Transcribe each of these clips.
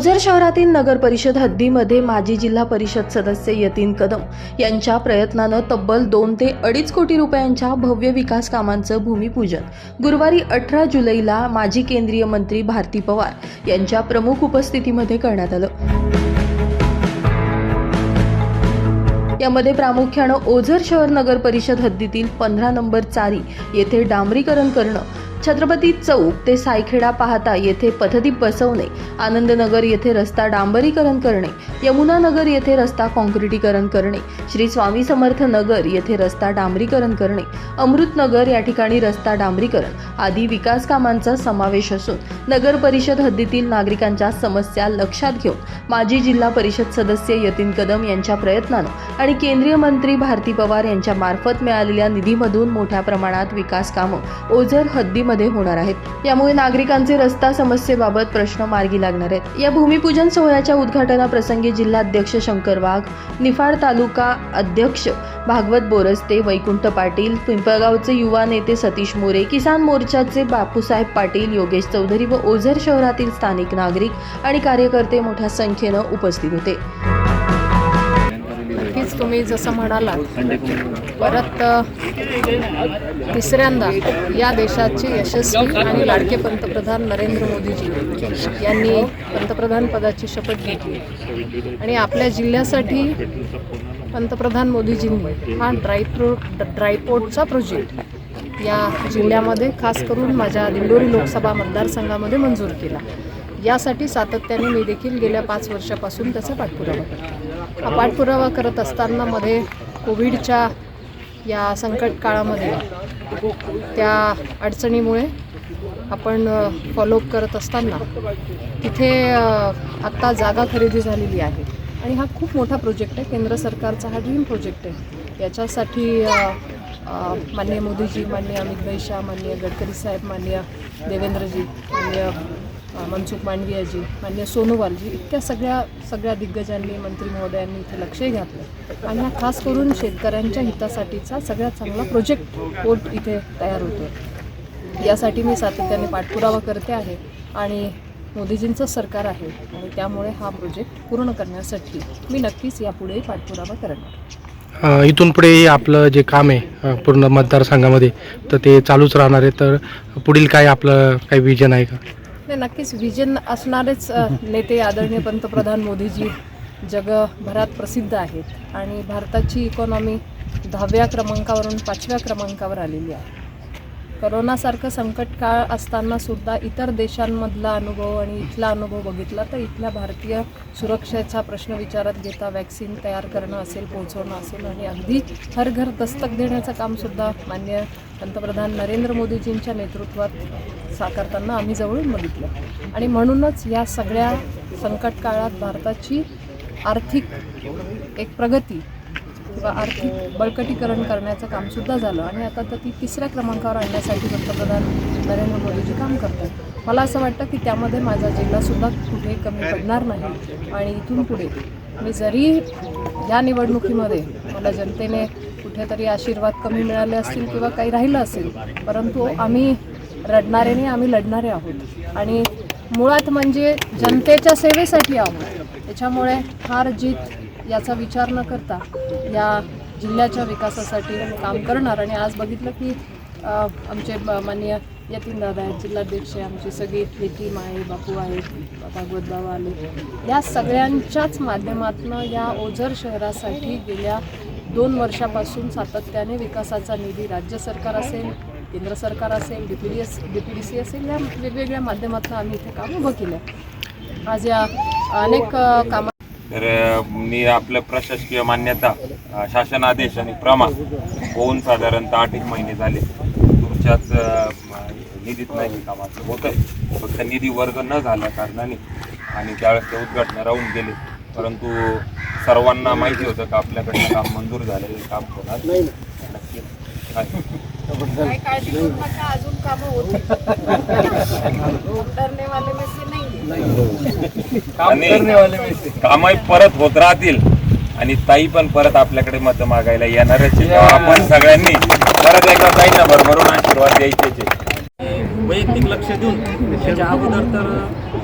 ओझर शहरातील नगर परिषद हद्दीमध्ये माजी जिल्हा परिषद सदस्य यतीन कदम यांच्या प्रयत्नानं तब्बल दोन ते अडीच कोटी रुपयांच्या भव्य विकास कामांचं भूमिपूजन. गुरुवारी अठरा जुलैला माजी केंद्रीय मंत्री भारती पवार यांच्या प्रमुख उपस्थितीमध्ये करण्यात आलं. यामध्ये प्रामुख्यानं ओझर शहर नगर परिषद हद्दीतील पंधरा नंबर चारी येथे डांबरीकरण करणं छत्रपती चौक ते सायखेडा पाहता येथे पथदीप बसवणे आनंदनगर येथे रस्ता डांबरीकरण करणे यमुनानगर येथे रस्ता काँक्रिटीकरण करणे श्री स्वामी समर्थ नगर येथे रस्ता डांबरीकरण करणे अमृतनगर या ठिकाणी रस्ता डांबरीकरण आदी विकास कामांचा समावेश असून नगर परिषद हद्दीतील नागरिकांच्या समस्या लक्षात घेऊन माजी जिल्हा परिषद सदस्य यतीन कदम यांच्या प्रयत्नानं आणि केंद्रीय मंत्री भारती पवार यांच्यामार्फत मिळालेल्या निधीमधून मोठ्या प्रमाणात विकास कामं ओझर हद्दीमध्ये होणार आहेत. यामुळे नागरिकांचे रस्ता समस्येबाबत प्रश्न मार्गी लागणार आहेत. या भूमिपूजन सोहळ्याच्या उद्घाटनाप्रसंगी जिल्हाध्यक्ष शंकर वाघ निफाड तालुका अध्यक्ष भागवत बोरस्ते वैकुंठ पाटील पिंपळगावचे युवा नेते सतीश मोरे किसान मोर्चाचे बापूसाहेब पाटील योगेश चौधरी व ओझर शहरातील स्थानिक नागरिक आणि कार्यकर्ते मोठ्या संख्येनं उपस्थित होते. तुम्ही जसं म्हणालात परत तिसऱ्यांदा या देशाचे यशस्वी आणि लाडके पंतप्रधान नरेंद्र मोदीजी यांनी पंतप्रधान पदाची शपथ घेतली. आणि आपल्या जिल्ह्यासाठी पंतप्रधान मोदीजींनी हा ड्रायफ्रूट ड्रायपोर्टचा प्रोजेक्ट या जिल्ह्यामध्ये खास करून माझ्या दिंडोरी लोकसभा मतदारसंघामध्ये मंजूर केला. यासाठी सातत्याने मी देखील गेल्या पाच वर्षापासून त्याचा पाठपुरावा करतो. पाठपुरावा करत असताना मध्ये कोविडच्या या संकट काळामध्ये त्या अडचणीमुळे आपण फॉलोअप करत असताना तिथे आत्ता जागा खरेदी झालेली आहे. आणि हा खूप मोठा प्रोजेक्ट आहे. केंद्र सरकारचा हा ड्रीम प्रोजेक्ट आहे. याच्यासाठी माननीय मोदीजी माननीय अमित भाई शाह माननीय गडकरी साहेब माननीय देवेंद्रजी माननीय मनसुख मांडवियाजी मान्य सोनोवालजी इतक्या सगळ्या सगळ्या दिग्गजांनी मंत्री महोदयांनी इथे लक्षही घातलं. आणि हा खास करून शेतकऱ्यांच्या हितासाठीचा सगळ्यात चांगला प्रोजेक्ट पोर्ट इथे तयार होतो यासाठी मी सातत्याने पाठपुरावा करते आहे आणि मोदीजींचं सरकार आहे आणि त्यामुळे हा प्रोजेक्ट पूर्ण करण्यासाठी मी नक्कीच यापुढेही पाठपुरावा करणार. इथून पुढे आपलं जे काम आहे पूर्ण मतदारसंघामध्ये तर ते चालूच राहणार आहे. तर पुढील काय आपलं काही विजन आहे का? नाही नक्कीच विजन असणारेच नेते आदरणीय पंतप्रधान मोदीजी जगभरात प्रसिद्ध आहेत आणि भारताची इकॉनॉमी दहाव्या क्रमांकावरून पाचव्या क्रमांकावर आलेली आहे. करोनासारखं संकट काळ असताना सुद्धा इतर देशांमधला अनुभव आणि इथला अनुभव बघितला तर इथल्या भारतीय सुरक्षेचा प्रश्न विचारात घेता वॅक्सिन तयार करणं असेल पोहोचवणं असेल आणि अगदी हर घर दस्तक देण्याचं कामसुद्धा मान्य पंतप्रधान नरेंद्र मोदीजींच्या नेतृत्वात साकारताना आम्ही जवळून बघितलं. आणि म्हणूनच या सगळ्या संकट काळात भारताची आर्थिक एक प्रगती किंवा आर्थिक बळकटीकरण करण्याचं कामसुद्धा झालं. आणि आता तर ती तिसऱ्या क्रमांकावर आणण्यासाठी पंतप्रधान नरेंद्र मोदीजी काम करतात. मला असं वाटतं की त्यामध्ये माझा जिल्हासुद्धा कुठे कमी पडणार नाही. आणि इथून पुढे मी जरी या निवडणुकीमध्ये मला जनतेने कुठेतरी आशीर्वाद कमी मिळाले असतील किंवा काही राहिलं असेल परंतु आम्ही रडणारे नाही आम्ही लढणारे आहोत. आणि मुळात म्हणजे जनतेच्या सेवेसाठी आहोत. त्याच्यामुळे हार जीत याचा विचार न करता या जिल्ह्याच्या विकासासाठी काम करणार. आणि आज बघितलं की आमचे मान्य माननीय यतीन दादा आहेत जिल्हाध्यक्ष आहे, आमची सगळी टीम आहे बापू आहेत भागवत बाबा आले. या सगळ्यांच्याच माध्यमातून या ओझर शहरासाठी गेल्या दोन वर्षापासून सातत्याने विकासाचा निधी राज्य सरकार असेल केंद्र सरकार असेल D P D S D P D C असेल या वेगवेगळ्या माध्यमातून आम्ही इथे कामं उभं केलं आज या अनेक कामा तर मी आपलं प्रशासकीय मान्यता शासन आदेश आणि प्रमाण होऊन साधारणतः आठ एक महिने झाले. तुमच्याच निधीत नाही हे कामाचं होतं फक्त निधी वर्ग न झाल्या कारणाने आणि त्यावेळेस ते उद्घाटन राहून गेले. परंतु सर्वांना माहिती होतं का आपल्याकडनं काम मंजूर झालेलं काम होणार? नक्की. काळजी करू नका अजून कामं होतील. डरने वाले में से नहीं. आणि कामही परत होत राहतील. आणि ताई पण परत आपल्याकडे मत मागायला येणारच तेव्हा आपण सगळ्यांनी परत एकदा ताईंना भरभरून आशीर्वाद द्यायचे. वैयक्तिक लक्ष देऊन त्याच्या अगोदर तर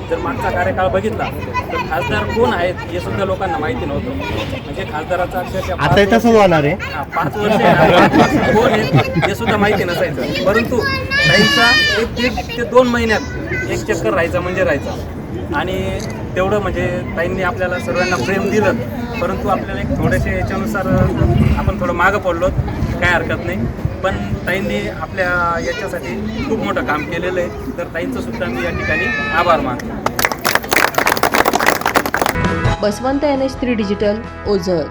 जर मागचा कार्यकाळ बघितला तर खासदार कोण आहेत हे सुद्धा लोकांना माहिती नव्हतं. म्हणजे खासदाराचा अक्षरशः पाच तसंच होणार आहे. हा, पाच वर्ष कोण आहेत हे सुद्धा माहिती नसायचं. परंतु ताईंचा एक दीड ते दोन महिन्यात एक चक्कर राहायचा म्हणजे राहायचा. आणि तेवढं म्हणजे ताईंनी आपल्याला सर्वांना प्रेम दिलं. परंतु आपल्याला एक थोडेसे याच्यानुसार आपण थोडं मागं पडलो काय हरकत नाही. पण ताईंनी आपल्या याच्यासाठी खूप मोठं काम केलेलं आहे. तर ताईंचं सुद्धा मी या ठिकाणी आभार मानतो. Baswant N H three digital Ozar.